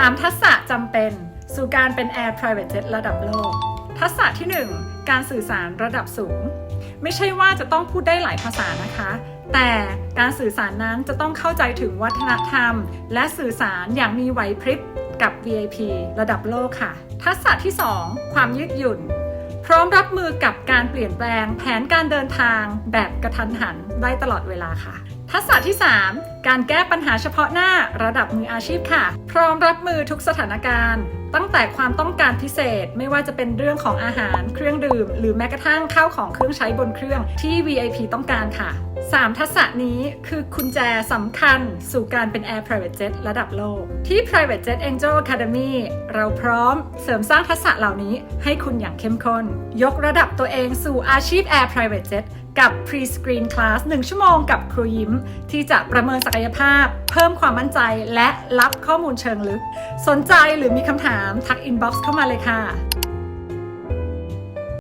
3 ทักษะจำเป็นสู่การเป็น Air Private Jet ระดับโลก ทักษะที่ 1 การสื่อสารระดับสูง ไม่ใช่ว่าจะต้องพูดได้หลายภาษานะคะ แต่การสื่อสารนั้นจะต้องเข้าใจถึงวัฒนธรรม และสื่อสารอย่างมีไหวพริบกับ VIP ระดับโลกค่ะ ทักษะที่ 2 ความยืดหยุ่น พร้อมรับมือกับการเปลี่ยนแปลงแผนการเดินทางแบบกระทันหันได้ตลอดเวลาค่ะ ทักษะที่ 3การแก้ปัญหาเฉพาะหน้าระดับมืออาชีพค่ะ พร้อมรับมือทุกสถานการณ์ ตั้งแต่ความต้องการพิเศษไม่ว่าจะเป็นเรื่องของอาหาร เครื่องดื่ม หรือแม้กระทั่งข้าวของเครื่องใช้บนเครื่องที่ VIP ต้องการค่ะ 3 ทักษะนี้คือกุญแจสำคัญสู่การเป็น Air Private Jet ระดับโลก ที่ Private Jet Angel Academy เราพร้อมเสริมสร้างทักษะเหล่านี้ให้คุณอย่างเข้มข้น ยกระดับตัวเองสู่อาชีพ Air Private Jet กับ Pre-Screen Class 1 ชั่วโมงกับครูยิ้ม ที่จะประเมินศักยภาพ เพิ่มความมั่นใจและรับข้อมูลเชิงลึก สนใจหรือมีคำถามทักอินบ็อกซ์เข้ามาเลยค่ะ